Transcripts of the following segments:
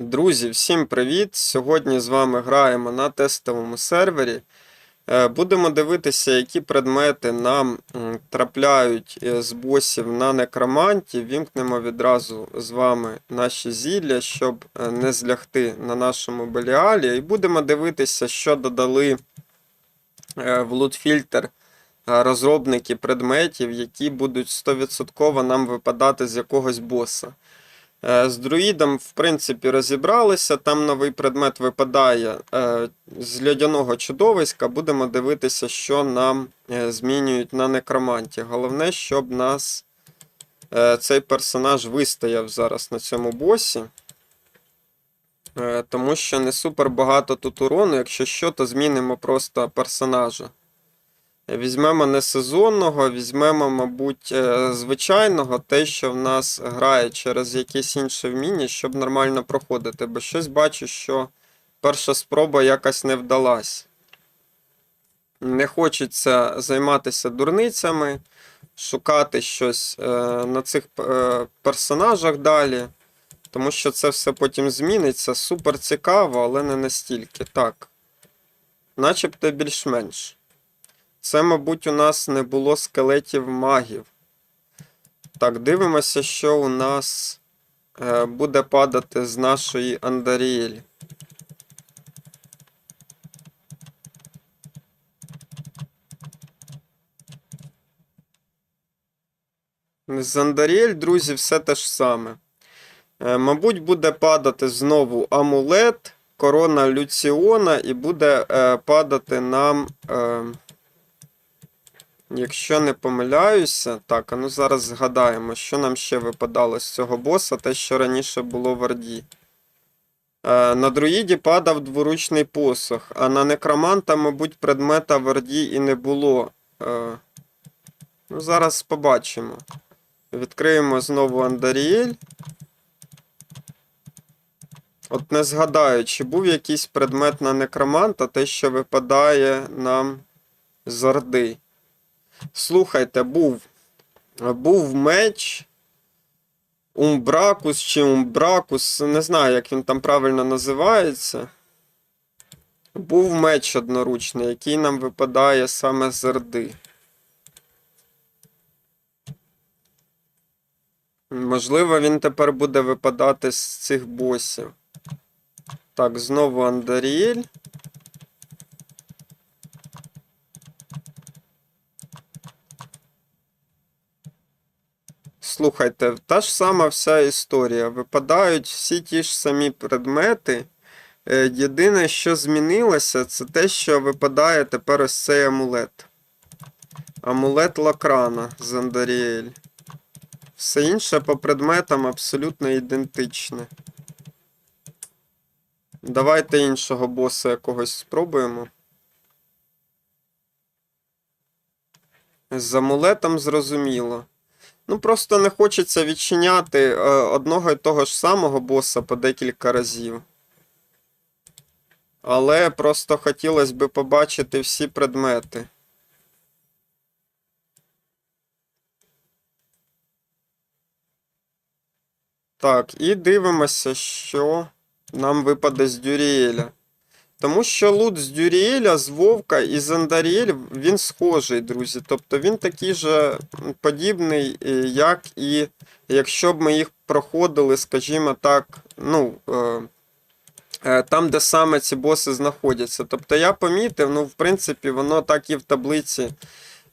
Друзі, всім привіт! Сьогодні з вами граємо на тестовому сервері. Е, Будемо дивитися, які предмети нам трапляють е, з босів на некроманті. Вімкнемо відразу з вами наші зілля, щоб е, не злягти на нашому беліалі. І будемо дивитися, що додали в лутфільтр розробники предметів, які будуть 100% нам випадати з якогось боса. Е, З друїдом, в принципі, розібралися. Там новий предмет випадає е, з льодяного чудовиська. Будемо дивитися, що нам е, змінюють на некроманті. Головне, щоб нас цей персонаж вистояв зараз на цьому босі. Тому що не супер багато тут урону. Якщо що, то змінимо просто персонажа. Візьмемо не сезонного, візьмемо, мабуть, е, звичайного, те, що в нас грає через якесь інше вміння, щоб нормально проходити. Бо щось бачу, що перша спроба якось не вдалась. Не хочеться займатися дурницями, шукати щось е, на цих е, персонажах далі. Тому що це все потім зміниться. Супер цікаво, але не настільки. Так. Начебто більш-менш. Це, мабуть, у нас не було скелетів магів. Так, дивимося, що у нас е, буде падати з нашої Андаріель. З Андаріель, друзі, все те ж саме. Е, мабуть, буде падати знову амулет, корона Люціона, і буде е, падати нам. Якщо не помиляюся, так, а ну зараз згадаємо, що нам ще випадало з цього боса, те, що раніше було в Орді. Е, на друїді падав дворучний посох, а на некроманта, мабуть, предмета в Орді і не було. Е, ну, зараз побачимо. Відкриємо знову Андаріель. От не згадаю, чи був якийсь предмет на некроманта, те, що випадає нам з Орди. Слухайте, був. Був меч. Умбракус чи Умбракус, не знаю, як він там правильно називається. Був меч одноручний, який нам випадає саме з Орди. Можливо, він тепер буде випадати з цих босів. Так, знову Андаріель. Слухайте, та ж сама вся історія. Випадають всі ті ж самі предмети. Е, Єдине, що змінилося, це те, що випадає тепер ось цей амулет. Амулет Лакрана з Андаріель. Все інше по предметам абсолютно ідентичне. Давайте іншого боса якогось спробуємо. З амулетом зрозуміло. Ну, просто не хочеться відчиняти е, одного і того ж самого боса по декілька разів. Але просто хотілося б побачити всі предмети. Так, і дивимося, що нам випаде з Дюріеля. Тому що лут з Дюріеля, з Вовка і з Андаріель, він схожий, друзі. Тобто він такий же подібний, е, як і якщо б ми їх проходили, скажімо так, ну, е, е, там, де саме ці боси знаходяться. Тобто я помітив, ну, в принципі, воно так і в таблиці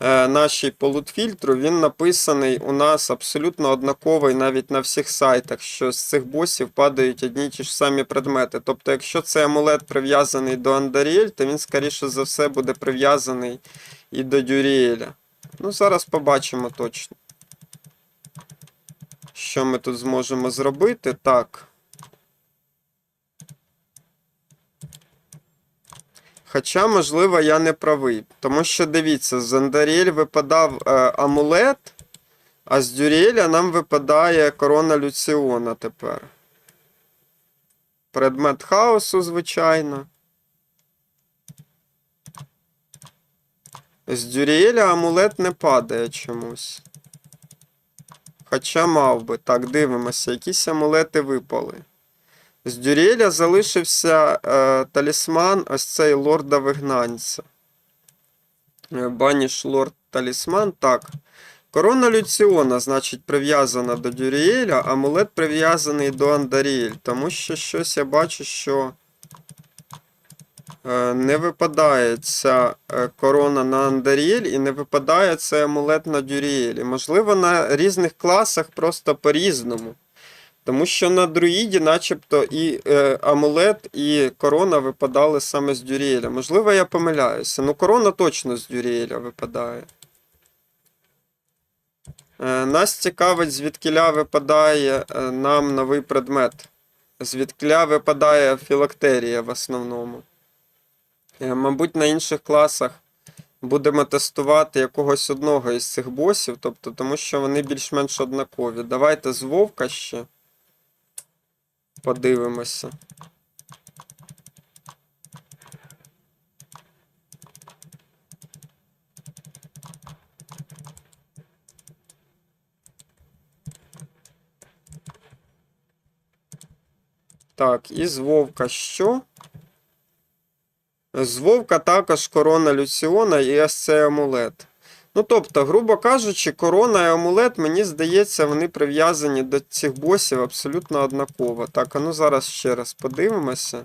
нашій по лутфільтру, він написаний у нас абсолютно однаковий навіть на всіх сайтах, що з цих босів падають одні ті ж самі предмети. Тобто, якщо цей амулет прив'язаний до Андаріель, то він, скоріше за все, буде прив'язаний і до Дюріеля. Ну, зараз побачимо точно. Що ми тут зможемо зробити? Так. Хоча, можливо, я не правий. Тому що дивіться, з Андаріель випадав е, амулет, а з Дюріеля нам випадає корона Люціона тепер. Предмет хаосу, звичайно. З Дюріеля амулет не падає чомусь. Хоча мав би. Так, дивимося, якісь амулети випали. З Дюріеля залишився е, талісман, ось цей лорда вигнанця. Е, Баніш лорд талісман. Так. Корона Люціона, значить, прив'язана до Дюріеля, амулет прив'язаний до Андаріель. Тому що щось я бачу, що е, не випадає ця е, корона на Андаріель і не випадає цей амулет на Дюріелі. Можливо, на різних класах просто по-різному. Тому що на друїді, начебто, і е, амулет, і корона випадали саме з Дюріеля. Можливо, я помиляюся. Ну, корона точно з Дюріеля випадає. Е, нас цікавить, звідкиля випадає е, нам новий предмет. Звідкиля випадає філактерія в основному. Е, мабуть, на інших класах будемо тестувати якогось одного із цих босів, тобто, тому що вони більш-менш однакові. Давайте з Вовка ще подивимося. Так, і з Вовка що? З Вовка також корона Люціона і ось цей амулет. Ну, тобто, грубо кажучи, корона і амулет, мені здається, вони прив'язані до цих босів абсолютно однаково. Так, а ну зараз ще раз подивимося.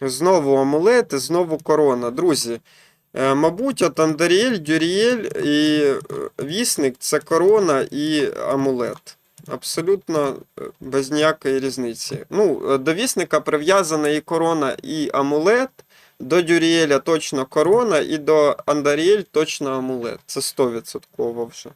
Знову амулет і знову корона. Друзі, е, мабуть, от Андаріель, Дюріель і е, Вісник це корона і амулет. Абсолютно е, без ніякої різниці. Ну, до вісника прив'язана і корона, і амулет. До Дюріеля точно корона, і до Андаріель точно амулет. Це 100% вже.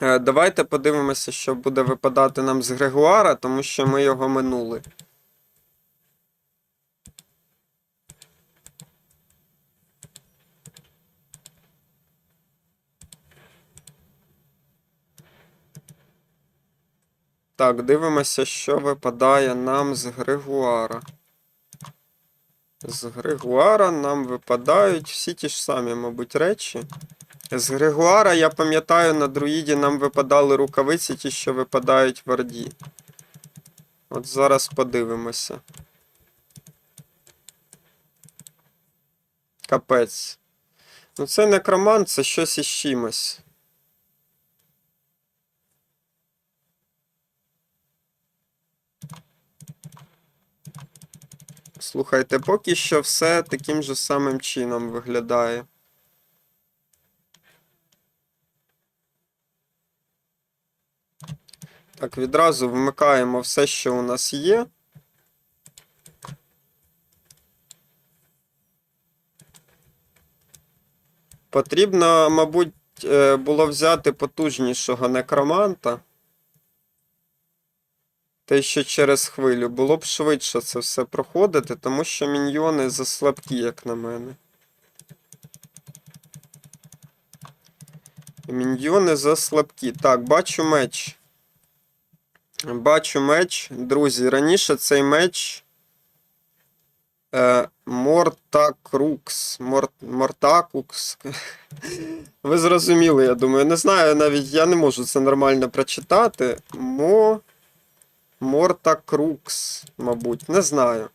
Е, Давайте подивимося, що буде випадати нам з Грегуара, тому що ми його минули. Так, дивимося, що випадає нам з Грегуара. З Грегуара нам випадають всі ті ж самі, мабуть, речі. З Грегуара, я пам'ятаю, на друїді нам випадали рукавиці, ті, що випадають в Орді. От зараз подивимося. Капець. Ну, це некромант, це щось із чимось. Слухайте, поки що все таким же самим чином виглядає. Так, відразу вмикаємо все, що у нас є. Потрібно, мабуть, е, було взяти потужнішого некроманта. Те, що через хвилю. Було б швидше це все проходити, тому що міньйони заслабкі, як на мене. Міньйони заслабкі. Так, бачу меч. Бачу меч. Друзі, раніше цей меч. Е, Мортакрукс. Мор, Мортакукс. Ви зрозуміли, я думаю. Не знаю, навіть я не можу це нормально прочитати. Мо. Мортакрукс, мабуть, не знаю.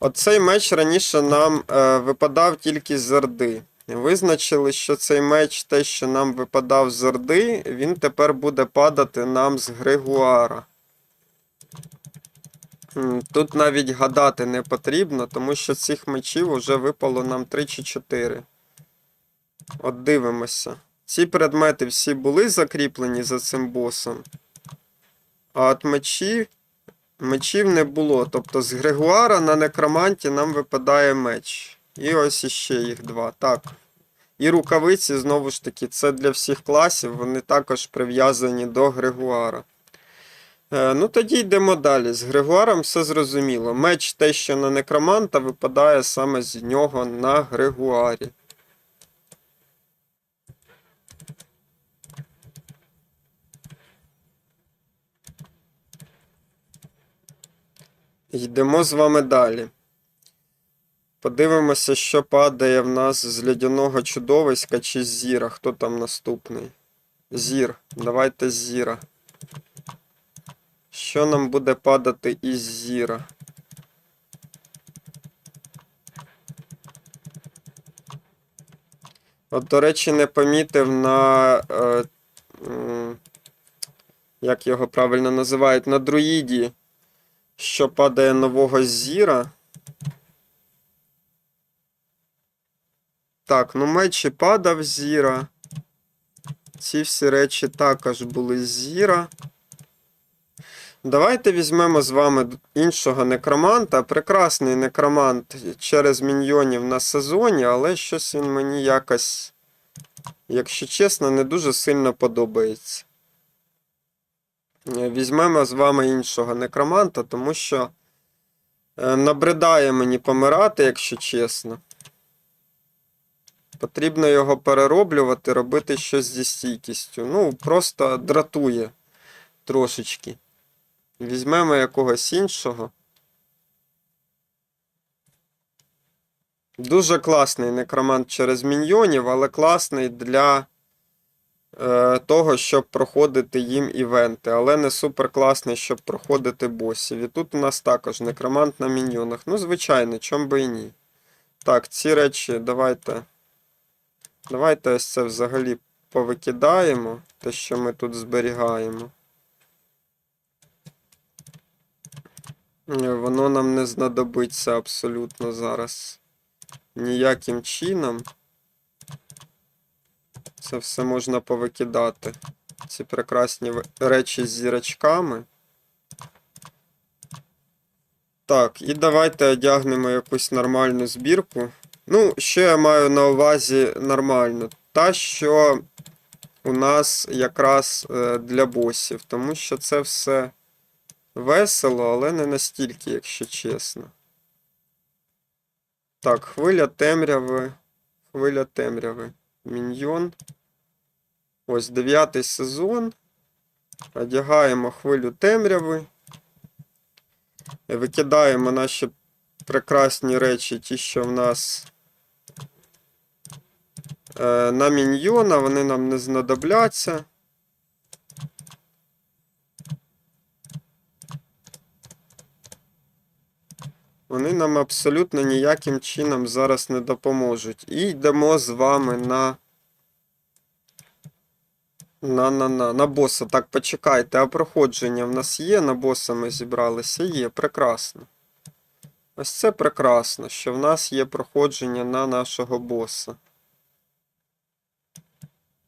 Оцей меч раніше нам е, випадав тільки з Орди. Визначили, що цей меч, те, що нам випадав з Орди, він тепер буде падати нам з Григуара. Тут навіть гадати не потрібно, тому що цих мечів вже випало нам 3 чи 4. От дивимося. Ці предмети всі були закріплені за цим босом. А от мечі Мечів не було. Тобто з Грегуара на некроманті нам випадає меч. І ось іще їх два. Так. І рукавиці, знову ж таки, це для всіх класів, вони також прив'язані до Грегуара. Е, ну, тоді йдемо далі. З Грегуаром все зрозуміло. Меч те, що на некроманта, випадає саме з нього на Грегуарі. Йдемо з вами далі. Подивимося, що падає в нас з лядяного чудовиська чи з зіра. Хто там наступний? Зір. Давайте з зіра. Що нам буде падати із зіра? От, до речі, не помітив на. Е, як його правильно називають, на друїді, що падає нового зіра. Так, ну меч і падав зіра. Ці всі речі також були зіра. Давайте візьмемо з вами іншого некроманта. Прекрасний некромант через міньйонів на сезоні, але щось він мені якось, якщо чесно, не дуже сильно подобається. Візьмемо з вами іншого некроманта, тому що е, набридає мені помирати, якщо чесно. Потрібно його перероблювати, робити щось зі стійкістю. Ну, просто дратує трошечки. Візьмемо якогось іншого. Дуже класний некромант через міньйонів, але класний для того, щоб проходити їм івенти. Але не супер класний, щоб проходити босів. І тут у нас також некромант на міньйонах. Ну, звичайно, чом би і ні. Так, ці речі давайте. Давайте ось це взагалі повикидаємо, те, що ми тут зберігаємо. Е, Воно нам не знадобиться абсолютно зараз. Ніяким чином. Це все можна повикидати. Ці прекрасні речі з зірочками. Так, і давайте одягнемо якусь нормальну збірку. Ну, що я маю на увазі нормально? Та, що у нас якраз е, для босів, тому що це все весело, але не настільки, якщо чесно. Так, хвиля темряви. Хвиля темряви. Міньйон. Ось дев'ятий сезон. Одягаємо хвилю темряви. Викидаємо наші прекрасні речі, ті, що в нас е, на міньйона, вони нам не знадобляться. Вони нам абсолютно ніяким чином зараз не допоможуть. І йдемо з вами на. На, на, на, на боса. Так, почекайте, а проходження в нас є, на боса ми зібралися? Є, прекрасно. Ось це прекрасно, що в нас є проходження на нашого боса.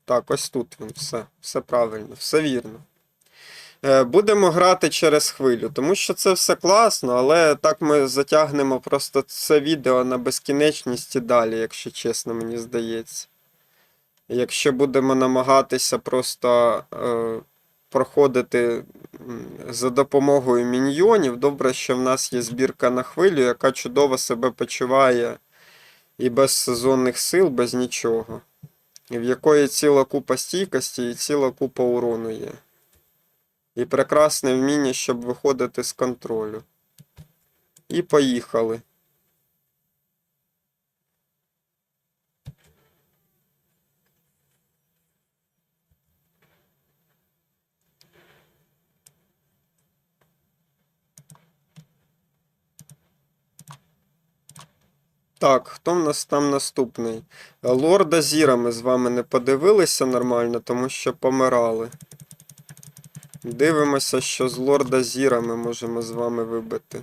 Так, ось тут він, все, все правильно, все вірно. Е, Будемо грати через хвилю, тому що це все класно, але так ми затягнемо просто це відео на безкінечність і далі, якщо чесно, мені здається. Якщо будемо намагатися просто е, проходити за допомогою міньйонів, добре, що в нас є збірка на хвилю, яка чудово себе почуває і без сезонних сил, без нічого. І в якої ціла купа стійкості і ціла купа урону є. І прекрасне вміння, щоб виходити з контролю. І поїхали. Так, хто в нас там наступний? Лорда Зіра ми з вами не подивилися нормально, тому що помирали. Дивимося, що з Лорда Зіра ми можемо з вами вибити.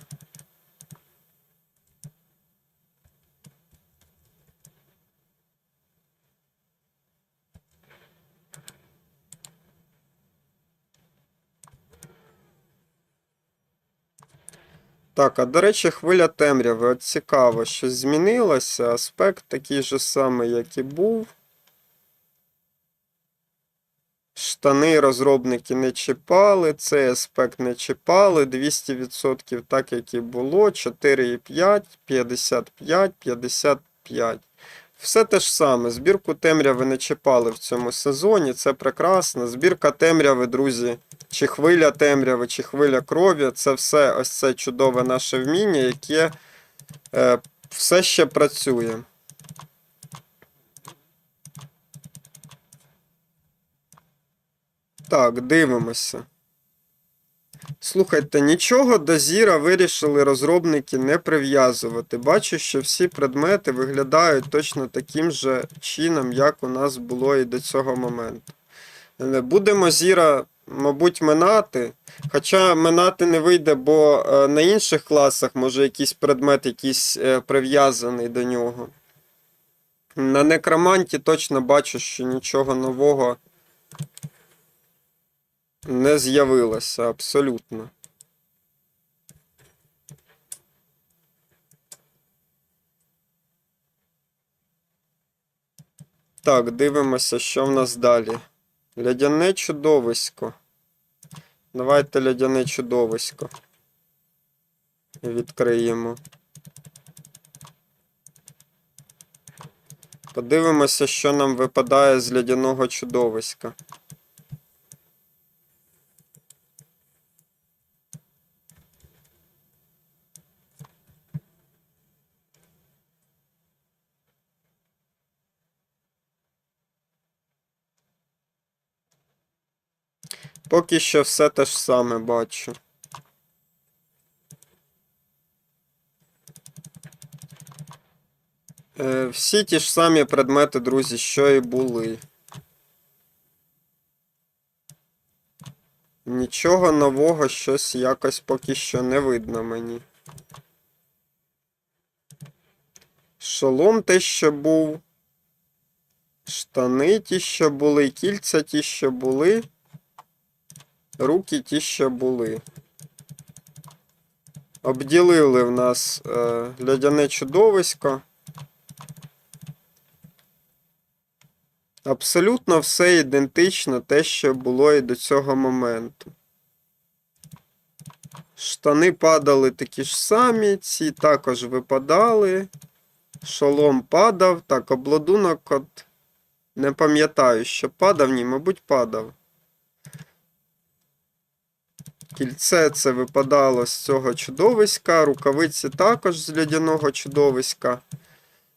Так, а до речі, хвиля темряви. От цікаво, що змінилося. Аспект такий же самий, як і був. Штани розробники не чіпали, цей аспект не чіпали. 200% так, як і було. 4,5, 55, 55. Все те ж саме. Збірку темряви не чіпали в цьому сезоні. Це прекрасно. Збірка темряви, друзі. Чи хвиля темряви, чи хвиля крові це все ось це чудове наше вміння, яке е, все ще працює. Так, дивимося. Слухайте, нічого до Зіра вирішили розробники не прив'язувати. Бачу, що всі предмети виглядають точно таким же чином, як у нас було і до цього моменту. Е, Будемо Зіра, мабуть, минати. Хоча минати не вийде, бо е, на інших класах може якийсь предмет якийсь е, прив'язаний до нього. На некроманті точно бачу, що нічого нового не з'явилося абсолютно. Так, дивимося, що в нас далі. Лядяне чудовисько. Давайте лядяне чудовисько. Відкриємо. Подивимося, що нам випадає з лядяного чудовиська. Поки що все те ж саме бачу. Е, всі ті ж самі предмети, друзі, що і були. Нічого нового щось якось поки що не видно мені. Шолом те, що був. Штани ті, що були, кільця ті, що були. Руки ті, що були. Обділили в нас е, лядяне чудовисько. Абсолютно все ідентично те, що було і до цього моменту. Штани падали такі ж самі, ці також випадали. Шолом падав. Так, обладунок от. Не пам'ятаю, що падав, ні, мабуть, падав. Кільце це випадало з цього чудовиська, рукавиці також з лядяного чудовиська.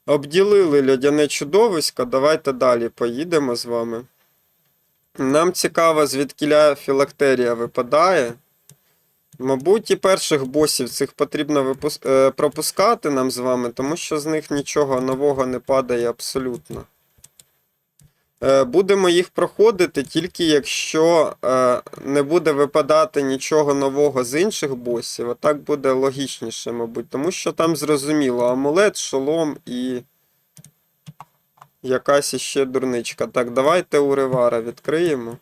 Обділили лядяне чудовисько. Давайте далі поїдемо з вами. Нам цікаво, звідкіля філактерія випадає. Мабуть, і перших босів цих потрібно е, пропускати нам з вами, тому що з них нічого нового не падає абсолютно. Е, Будемо їх проходити тільки якщо е, не буде випадати нічого нового з інших босів, а так буде логічніше, мабуть, тому що там зрозуміло амулет, шолом і якась іще дурничка. Так, давайте Уривара відкриємо.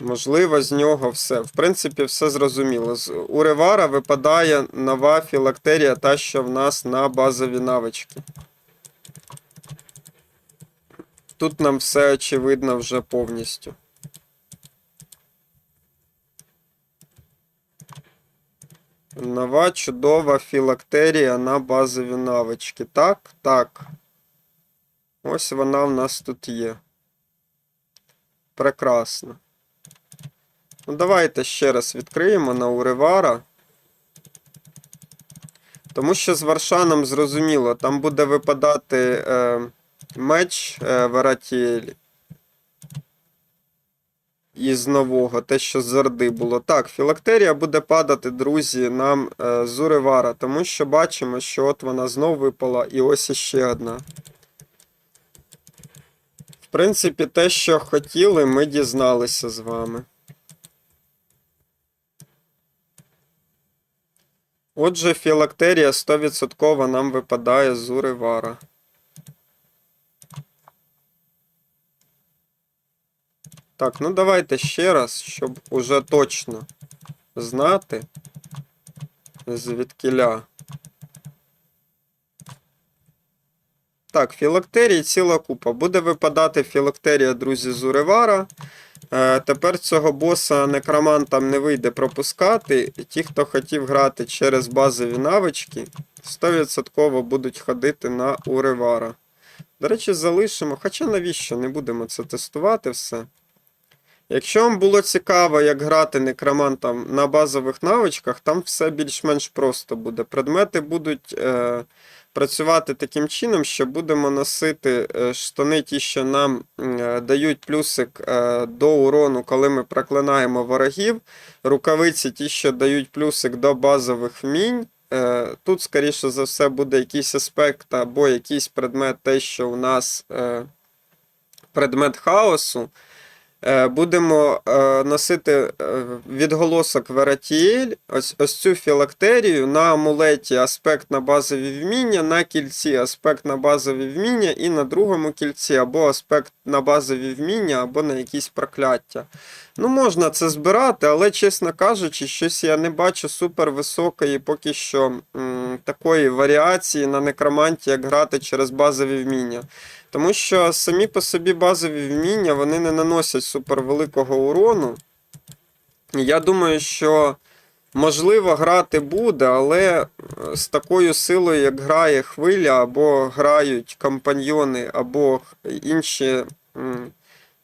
Можливо, з нього все. В принципі, все зрозуміло. З Уривара випадає нова філактерія, та, що в нас на базові навички. Тут нам все очевидно вже повністю. Нова чудова філактерія на базові навички. Так, так. Ось вона в нас тут є. Прекрасно. Ну, давайте ще раз відкриємо на Уривара. Тому що з Варшаном зрозуміло, там буде випадати. Е, Меч е, Із нового, те, що з було. Так, філактерія буде падати, друзі, нам е, з тому що бачимо, що от вона знов випала, і ось іще одна. В принципі, те, що хотіли, ми дізналися з вами. Отже, філактерія 100% нам випадає з Уривара. Так, ну давайте ще раз, щоб уже точно знати, звідкіля. Так, філактерій ціла купа. Буде випадати філактерія, друзі, з Уривара. Е, тепер цього боса некромантам не вийде пропускати. Ті, хто хотів грати через базові навички, 100% будуть ходити на Уривара. До речі, залишимо. Хоча навіщо не будемо це тестувати все. Якщо вам було цікаво, як грати некромантом на базових навичках, там все більш-менш просто буде. Предмети будуть е, працювати таким чином, що будемо носити е, штани, ті, що нам е, дають плюсик е, до урону, коли ми проклинаємо ворогів. Рукавиці, ті, що дають плюсик до базових вмінь. Е, Тут, скоріше за все, буде якийсь аспект або якийсь предмет, те, що у нас е, предмет хаосу. Е, Будемо е, носити е, відголосок Вератіель, ось, ось цю філактерію на амулеті аспект на базові вміння, на кільці аспект на базові вміння, і на другому кільці або аспект на базові вміння, або на якісь прокляття. Ну, можна це збирати, але, чесно кажучи, щось я не бачу супер високої поки що м, такої варіації на некроманті, як грати через базові вміння. Тому що самі по собі базові вміння вони не наносять супервеликого урону. Я думаю, що можливо грати буде, але е, з такою силою, як грає хвиля, або грають компаньйони, або інші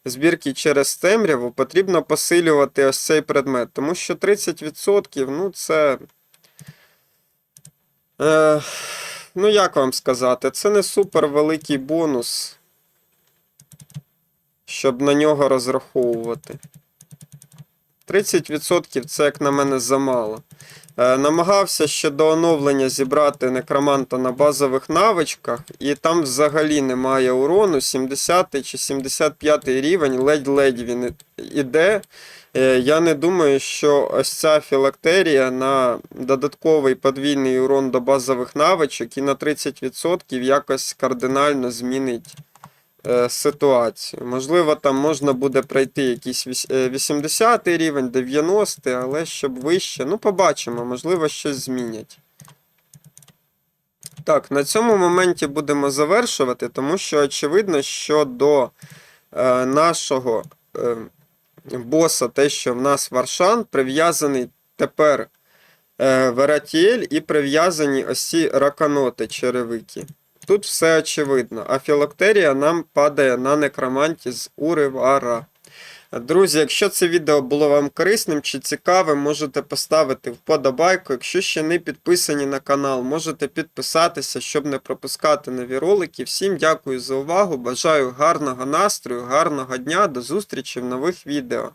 збірки через темряву, потрібно посилювати ось цей предмет. Тому що 30% ну це. Е, ну, як вам сказати, це не супер великий бонус, щоб на нього розраховувати. 30% це, як на мене, замало. Е, намагався ще до оновлення зібрати некроманта на базових навичках, і там взагалі немає урону. 70 чи 75 рівень, ледь-ледь він іде. Е, Я не думаю, що ось ця філактерія на додатковий подвійний урон до базових навичок і на 30% якось кардинально змінить е, ситуацію. Можливо, там можна буде пройти якийсь віс- е, 80 рівень, 90, але щоб вище. Ну, побачимо, можливо, щось змінять. Так, на цьому моменті будемо завершувати, тому що очевидно, що до е, нашого боса, те, що в нас Варшан, прив'язаний тепер е, Вератіель і прив'язані ось ці раканоти черевики. Тут все очевидно, а філоктерія нам падає на некроманті з Уривара. Друзі, якщо це відео було вам корисним чи цікавим, можете поставити вподобайку. Якщо ще не підписані на канал, можете підписатися, щоб не пропускати нові ролики. Всім дякую за увагу. Бажаю гарного настрою, гарного дня, до зустрічі в нових відео.